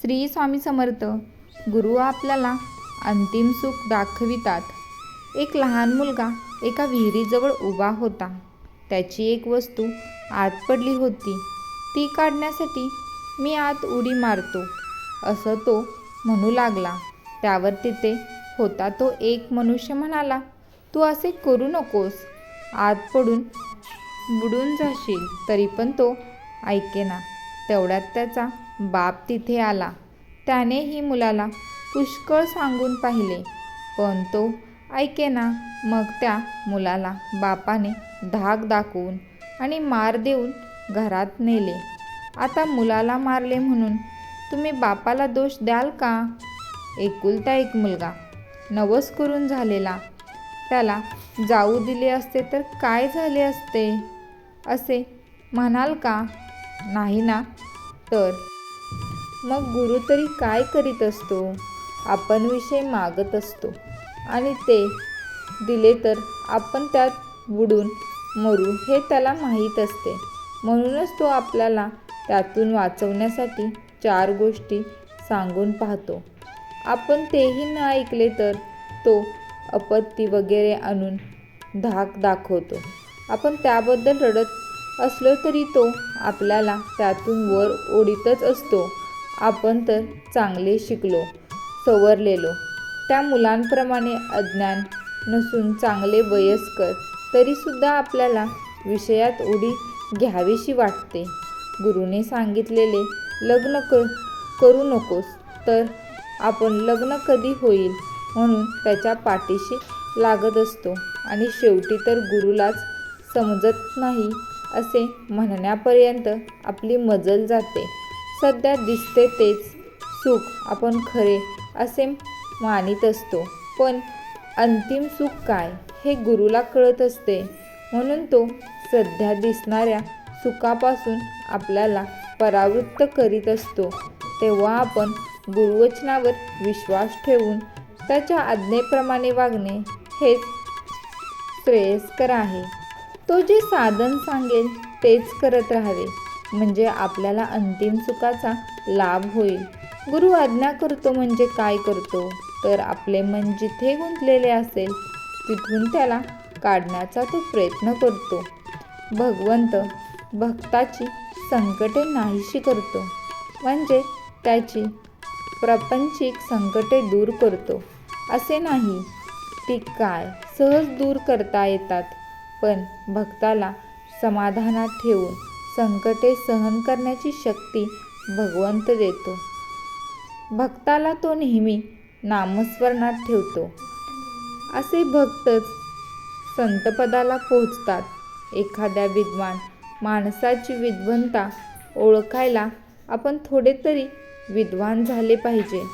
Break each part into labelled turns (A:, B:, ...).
A: श्री स्वामी समर्थ गुरु आपल्याला अंतिम सुख दाखवितात. एक लहान मुलगा एका विहिरीजवळ उभा होता. त्याची एक वस्तू आत पडली होती. ती काढण्यासाठी मी आत उडी मारतो. असं तो म्हणू लागला. त्यावर तिथे होता तो एक मनुष्य म्हणाला तू असे करू नकोस. आत पडून बुडून जाशील तरी पण तो ऐकेना. तेवढ्यात त्याचा बाप तिथे आला. त्यानेही मुलाला पुष्कळ सांगून पाहिले. पण तो ऐकेना मग त्या मुलाला बापाने धाक दाखवून आणि मार देऊन घरात नेले. आता मुलाला मारले म्हणून तुम्ही बापाला दोष द्याल का? एकुलता एक मुलगा नवस करून झालेला. त्याला जाऊ दिले असते तर काय झाले असते? असे म्हणाल का? नाही ना? तर मग गुरु तरी काय करीत असतो? आपण विषय मागत असतो. आणि ते दिले तर आपण त्यात बुडून मरू हे त्याला माहीत असते. म्हणूनच तो आपल्याला त्यातून वाचवण्यासाठी चार गोष्टी सांगून पाहतो. आपण तेही न ऐकले तर तो अपत्ती वगैरे आणून धाक दाखवतो. आपण त्याबद्दल रडत असलो तरी तो आपल्याला त्यातून वर ओढीतच असतो. आपण तर चांगले शिकलो सवरलेलो. त्या मुलांप्रमाणे अज्ञान नसून चांगले वयस्कर तरीसुद्धा आपल्याला विषयात उडी घ्यावीशी वाटते. गुरुने सांगितलेले लग्न क करू नकोस तर आपण लग्न कधी होईल? म्हणून त्याच्या पाठीशी लागत असतो. आणि शेवटी तर गुरुलाच समजत नाही असे म्हणण्यापर्यंत आपली मजल जाते. सध्या दिसते तेच सुख आपण खरे असे मानित असतो. पण अंतिम सुख काय हे गुरुला कळत असते. म्हणून तो सध्या दिसणाऱ्या सुखापासून आपल्याला परावृत्त करीत असतो. तेव्हा आपण गुरुवचनावर विश्वास ठेवून त्याच्या आज्ञेप्रमाणे वागणे हेच श्रेयस्कर आहे. तो जे साधन सांगेल तेच करत राहावे. म्हणजे आपल्याला अंतिम सुखाचा लाभ होईल. गुरु आज्ञा करतो म्हणजे काय करतो? तर आपले मन जिथे गुंतलेले असेल तिथून त्याला काढण्याचा तो प्रयत्न करतो. भगवंत भक्ताची संकटे नाहीशी करतो. म्हणजे त्याची प्रापंचिक संकटे दूर करतो. असे नाही ती काय सहज दूर करता येतात पण भक्ताला समाधानात ठेवून संकटे सहन करण्याची शक्ती भगवंत देतो. भक्ताला तो नेहमी नामस्मरणात ठेवतो. असे भक्तच संतपदाला पोहोचतात. एखाद्या विद्वान माणसाची विद्वंता ओळखायला आपण थोडे तरी विद्वान झाले पाहिजे.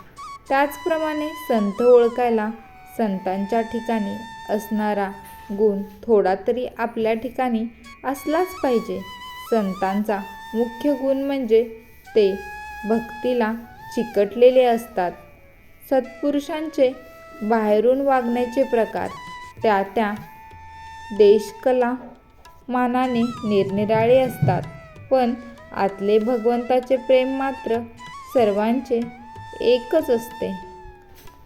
A: त्याचप्रमाणे संत ओळखायला संतांच्या ठिकाणी असणारा गुण थोडा तरी आपल्या ठिकाणी असलाच पाहिजे. संतांचा मुख्य गुण म्हणजे ते भक्तीला चिकटलेले असतात. सत्पुरुषांचे बाहेरून वागण्याचे प्रकार त्या त्या देशकला मानाने निरनिराळे असतात. पण आतले भगवंताचे प्रेम मात्र सर्वांचे एकच असते.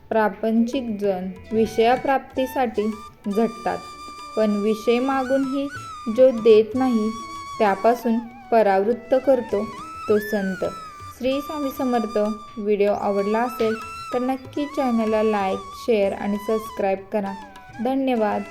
A: प्रापंचिक जण विषयाप्राप्तीसाठी झटतात. पण विषय मागूनही जो देत नाही त्यापासून परावृत्त करतो तो संत. श्री स्वामी समर्थ. व्हिडिओ आवडला असेल तर नक्की चॅनलला लाईक शेअर आणि सबस्क्राईब करा. धन्यवाद.